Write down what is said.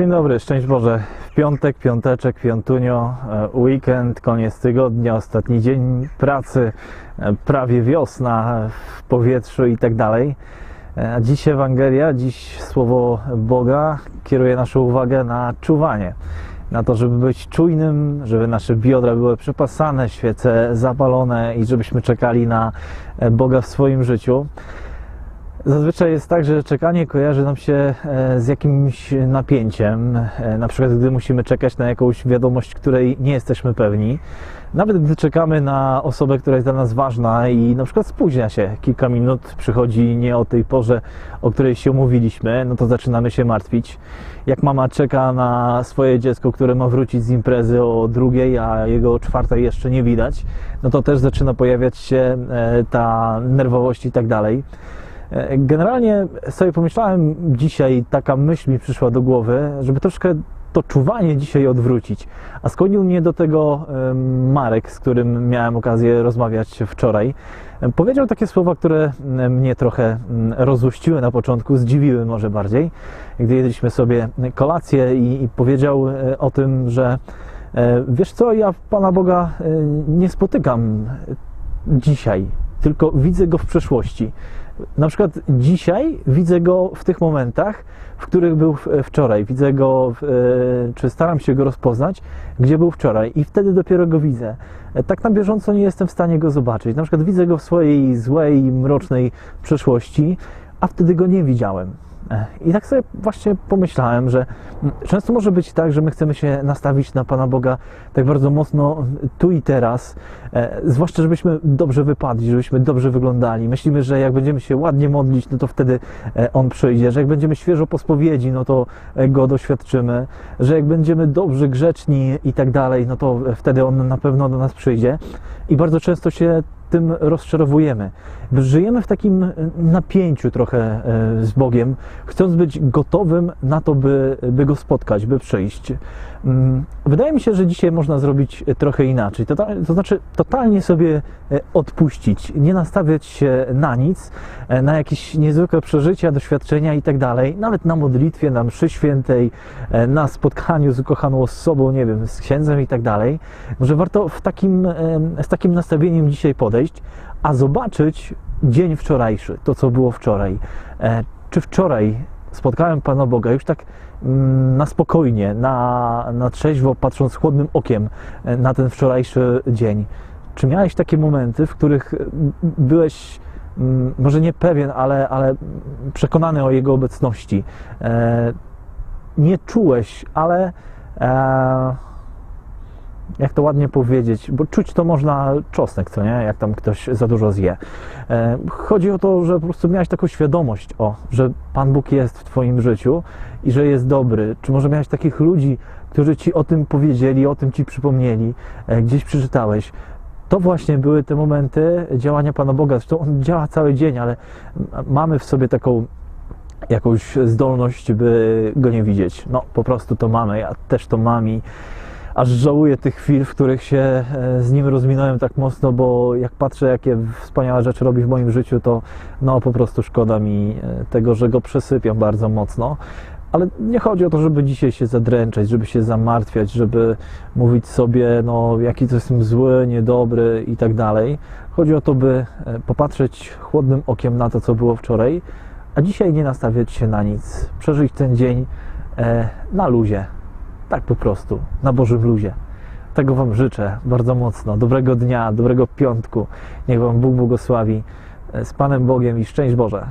Dzień dobry, szczęść Boże. W piątek, piąteczek, piątunio, e, weekend, koniec tygodnia, ostatni dzień pracy, e, prawie wiosna w powietrzu i tak dalej. E, A dziś Ewangelia, dziś słowo Boga kieruje naszą uwagę na czuwanie. Na to, żeby być czujnym, żeby nasze biodra były przepasane, świece zapalone i żebyśmy czekali na Boga w swoim życiu. Zazwyczaj jest tak, że czekanie kojarzy nam się e, z jakimś napięciem, e, na przykład gdy musimy czekać na jakąś wiadomość, której nie jesteśmy pewni. Nawet gdy czekamy na osobę, która jest dla nas ważna i na przykład spóźnia się kilka minut, przychodzi nie o tej porze, o której się umówiliśmy, no to zaczynamy się martwić. Jak mama czeka na swoje dziecko, które ma wrócić z imprezy o drugiej, a jego o czwartej jeszcze nie widać, no to też zaczyna pojawiać się e, ta nerwowość i tak dalej. E, Generalnie sobie pomyślałem dzisiaj, taka myśl mi przyszła do głowy, żeby troszkę to czuwanie dzisiaj odwrócić. A skłonił mnie do tego Marek, z którym miałem okazję rozmawiać wczoraj. E, Powiedział takie słowa, które mnie trochę m, rozluźniły na początku, zdziwiły może bardziej, gdy jedliśmy sobie kolację i, i powiedział e, o tym, że wiesz co, ja Pana Boga nie spotykam dzisiaj, tylko widzę Go w przeszłości. Na przykład dzisiaj widzę Go w tych momentach, w których był w- wczoraj. Widzę Go, e, czy staram się Go rozpoznać, gdzie był wczoraj i wtedy dopiero Go widzę. E, Tak na bieżąco nie jestem w stanie Go zobaczyć. Na przykład widzę Go w swojej złej, mrocznej przeszłości, a wtedy Go nie widziałem. I tak sobie właśnie pomyślałem, że często może być tak, że my chcemy się nastawić na Pana Boga tak bardzo mocno tu i teraz, e, zwłaszcza żebyśmy dobrze wypadli, żebyśmy dobrze wyglądali. Myślimy, że jak będziemy się ładnie modlić, no to wtedy e, On przyjdzie, że jak będziemy świeżo po spowiedzi, no to e, Go doświadczymy, że jak będziemy dobrzy, grzeczni i tak dalej, no to wtedy On na pewno do nas przyjdzie. I bardzo często się tym rozczarowujemy. Żyjemy w takim e, napięciu trochę e, z Bogiem, chcąc być gotowym na to, by, by Go spotkać, by przyjść. Mm, Wydaje mi się, że dzisiaj można zrobić e, trochę inaczej. To, to znaczy totalnie sobie odpuścić, nie nastawiać się na nic, na jakieś niezwykłe przeżycia, doświadczenia i tak nawet na modlitwie, na mszy świętej, na spotkaniu z ukochaną osobą, nie wiem, z księdzem i tak. Może warto w takim, z takim nastawieniem dzisiaj podejść, a zobaczyć dzień wczorajszy, to co było wczoraj. E, Czy wczoraj spotkałem Pana Boga już tak mm, na spokojnie, na, na trzeźwo, patrząc chłodnym okiem e, na ten wczorajszy dzień. Czy miałeś takie momenty, w których byłeś może nie pewien, ale, ale przekonany o Jego obecności? E, Nie czułeś, ale jak to ładnie powiedzieć, bo czuć to można czosnek, co nie? Jak tam ktoś za dużo zje. E, Chodzi o to, że po prostu miałeś taką świadomość, o, że Pan Bóg jest w Twoim życiu i że jest dobry. Czy może miałeś takich ludzi, którzy Ci o tym powiedzieli, o tym Ci przypomnieli, e, gdzieś przeczytałeś. To właśnie były te momenty działania Pana Boga. Zresztą On działa cały dzień, ale mamy w sobie taką jakąś zdolność, by Go nie widzieć. No, po prostu to mamy. Ja też to mam i aż żałuję tych chwil, w których się e, z nim rozminąłem tak mocno, bo jak patrzę, jakie wspaniałe rzeczy robi w moim życiu, to no po prostu szkoda mi e, tego, że go przesypiam bardzo mocno. Ale nie chodzi o to, żeby dzisiaj się zadręczać, żeby się zamartwiać, żeby mówić sobie, no jaki to jestem zły, niedobry i tak dalej. Chodzi o to, by e, popatrzeć chłodnym okiem na to, co było wczoraj, a dzisiaj nie nastawiać się na nic. Przeżyć ten dzień na luzie. Tak po prostu, na Bożym luzie. Tego Wam życzę bardzo mocno. Dobrego dnia, dobrego piątku. Niech Wam Bóg błogosławi. Z Panem Bogiem i szczęść Boże.